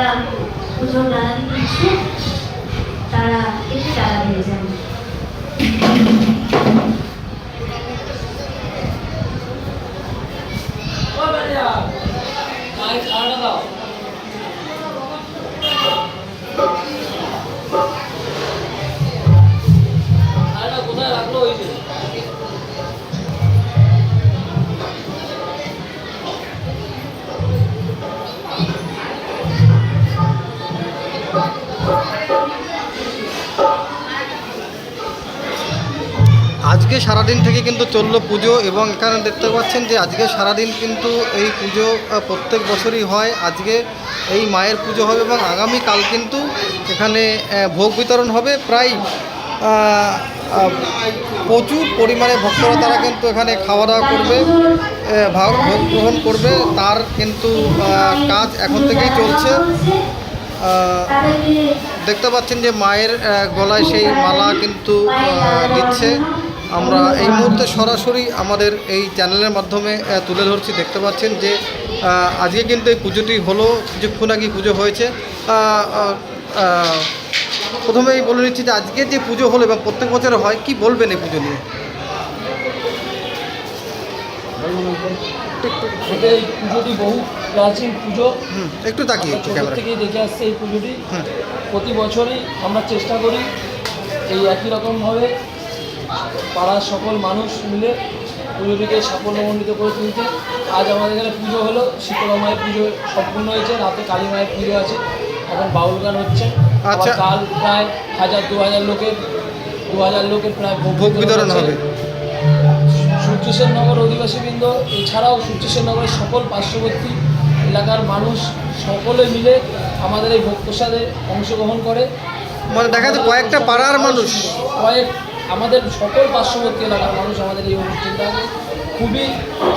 যারা পুজোর ডালা দিতে ইচ্ছুক তারা সারাদিন থেকে কিন্তু চলল পুজো এবং এখানে দেখতে পাচ্ছেন যে আজকে সারাদিন কিন্তু এই পুজো প্রত্যেক বছরই হয়। আজকে এই মায়ের পুজো হবে এবং আগামীকাল কিন্তু এখানে ভোগ বিতরণ হবে। প্রায় প্রচুর পরিমাণে ভক্তরা তারা কিন্তু এখানে খাওয়া দাওয়া করবে ভাগ ভোগ গ্রহণ করবে। তার কিন্তু কাজ এখন থেকেই চলছে। দেখতে পাচ্ছেন যে মায়ের গলায় সেই মালা কিন্তু দিচ্ছে। আমরা এই মুহূর্তে সরাসরি আমাদের এই চ্যানেলের মাধ্যমে তুলে ধরছি। দেখতে পাচ্ছেন যে আজকে কিন্তু এই পুজোটি হলো কিছুক্ষণ আগে পুজো হয়েছে। প্রথমেই বলে নিচ্ছি যে আজকে যে পুজো হলো এবং প্রত্যেক বছর হয় কি বলবেন এই পুজো নিয়ে? এই পুজোটি বহু প্রাচীন পুজো। একটু তাকিয়ে থেকেই দেখে আসছে এই পুজোটি। প্রতি বছরই আমরা চেষ্টা করি এই একই রকমভাবে পাড়ার সকল মানুষ মিলে পুজোটিকে সাফল্যমণ্ডিত করে তুলতে আজ আমাদের এখানে পুজো হলো শীতলা মায়ের পুজো সম্পূর্ণ হয়েছে রাতে কালী মায়ের পুজো আছে এখন বাউল গান হচ্ছে। আবার আচ্ছা। কাল প্রায় হাজার দু হাজার লোকের দু হাজার লোকের প্রায় ভোগ বিতরণ হবে। সূর্যসেন নগর অধিবাসীবৃন্দ এছাড়াও সূর্যসেন নগরের সকল পার্শ্ববর্তী এলাকার মানুষ সকলে মিলে আমাদের এই ভোগ প্রসাদে অংশগ্রহণ করে। মানে দেখা যাচ্ছে কয়েকটা পাড়ার মানুষ। কয়েক আমাদের সকল পার্শ্ববর্তী এলাকার মানুষ আমাদের এই অনুষ্ঠানটাকে খুবই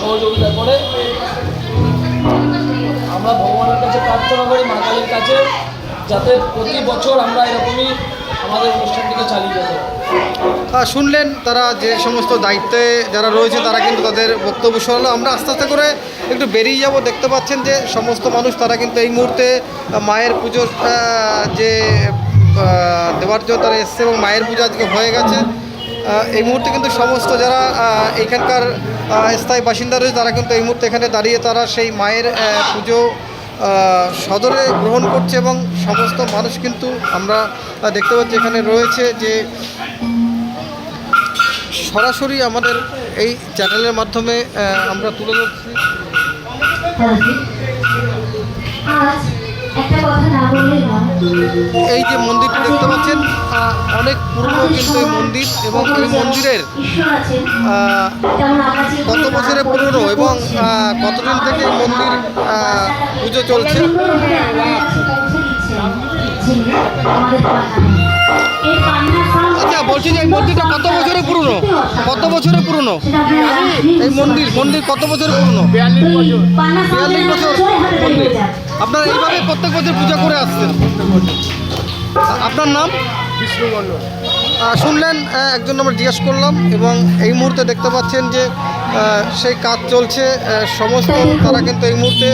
সহযোগিতা করে। আমরা ভগবানের কাছে প্রার্থনা করি, মা কালীর কাছে, যাতে প্রতি বছর আমরা এরকমই আমাদের অনুষ্ঠানটিকে চালিয়ে যেতে পারি। শুনলেন তারা যে সমস্ত দায়িত্বে যারা রয়েছে, তারা কিন্তু তাদের বক্তব্য শোনালো। আমরা আস্তে আস্তে করে একটু বেরিয়ে যাব। দেখতে পাচ্ছেন যে সমস্ত মানুষ তারা কিন্তু এই মুহূর্তে মায়ের পুজোর যে দেওয়ার জন্য তারা এসছে এবং মায়ের পুজো আজকে হয়ে গেছে। এই মুহূর্তে কিন্তু সমস্ত যারা এখানকার স্থায়ী বাসিন্দা রয়েছে, তারা কিন্তু এই মুহূর্তে এখানে দাঁড়িয়ে তারা সেই মায়ের পুজো সদরে গ্রহণ করছে এবং সমস্ত মানুষ কিন্তু আমরা দেখতে পাচ্ছি এখানে রয়েছে যে সরাসরি আমাদের এই চ্যানেলের মাধ্যমে আমরা তুলে ধরছি। এই যে মন্দিরটি দেখতে পাচ্ছেন অনেক পুরনো কিন্তু এই মন্দির এবং এই মন্দিরের কত বছরের পুরনো এবং কতদিন থেকে এই মন্দির পুজো চলছে? আচ্ছা বলছি যে এই মন্দিরটা কত বছরের পুরনো? কত বছরের পুরনো? এই মন্দির মন্দির কত বছরের পুরনো? বিয়াল্লিশ বছর। মন্দির। আপনারা এইভাবে প্রত্যেক বছর পূজা করে আসছেন। আপনার নাম? আহ, শুনলেন একজন আমরা জিজ্ঞেস করলাম এবং এই মুহূর্তে দেখতে পাচ্ছেন যে সেই কাজ চলছে সমস্ত তারা কিন্তু এই মুহূর্তে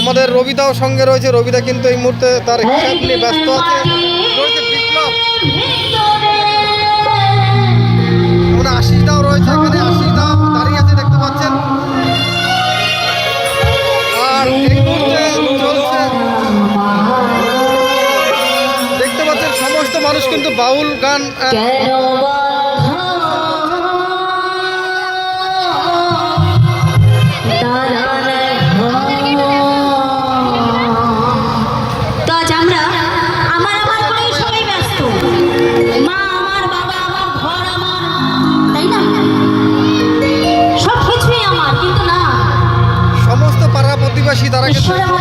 আমাদের রবিদাও সঙ্গে রয়েছে। রবিদা কিন্তু এই মুহূর্তে তার হিসাব নিয়ে ব্যস্ত আছে। রয়েছে বিপ্লব। আমরা আশিস দাও রয়েছে এখানে আশিস দাও, দাঁড়িয়ে আছে দেখতে পাচ্ছেন। আর চলছে। দেখতে পাচ্ছেন, সমস্ত মানুষ কিন্তু বাউল গান Hola,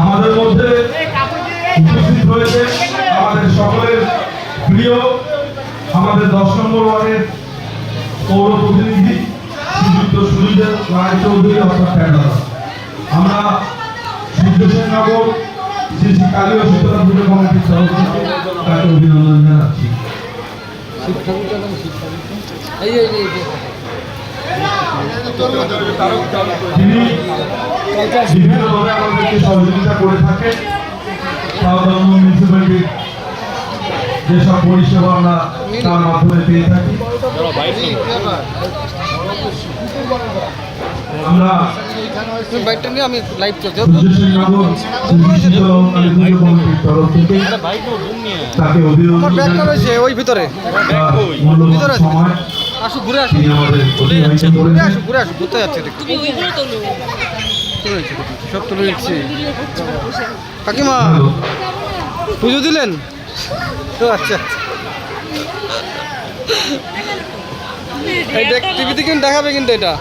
আমাদের মধ্যে উপস্থিত হয়েছে আমাদের সকলের প্রিয় আমাদের দশ নম্বর ওয়ার্ডের পৌর প্রতিনিধি শ্রীযুক্ত সুনীল রায় চৌধুরী অর্থাৎ আমরা সূর্যসেনগর শ্রী শ্রী কালী ও সীতারাম পুজো কমিটির থেকে তাকে অভিনন্দন জানাচ্ছি। এই এই। তিনি বিভিন্নভাবে আমাদেরকে সহযোগিতা করে থাকেন সাধারণ মিউনিসিপ্যালিটির যেসব পরিষেবা আমরা তার মাধ্যমে পেয়ে থাকি আমরা বাইকটা নিয়ে আমি লাইভ চলছে তাকে ব্যাগটা রয়েছে ওই ভিতরে আসো ঘুরে আসো। আমাদের অতিবাহিত ঘুরে আসো ঘুরে আসো। ঘুরতে যাচ্ছে দেখতে তুলে। নিচ্ছি, সব তুলে নিচ্ছি। কাকিমা পুজো দিলেন? ও আচ্ছা। এই দেখ টিভিতে কিন্তু দেখাবে কিন্তু এটা।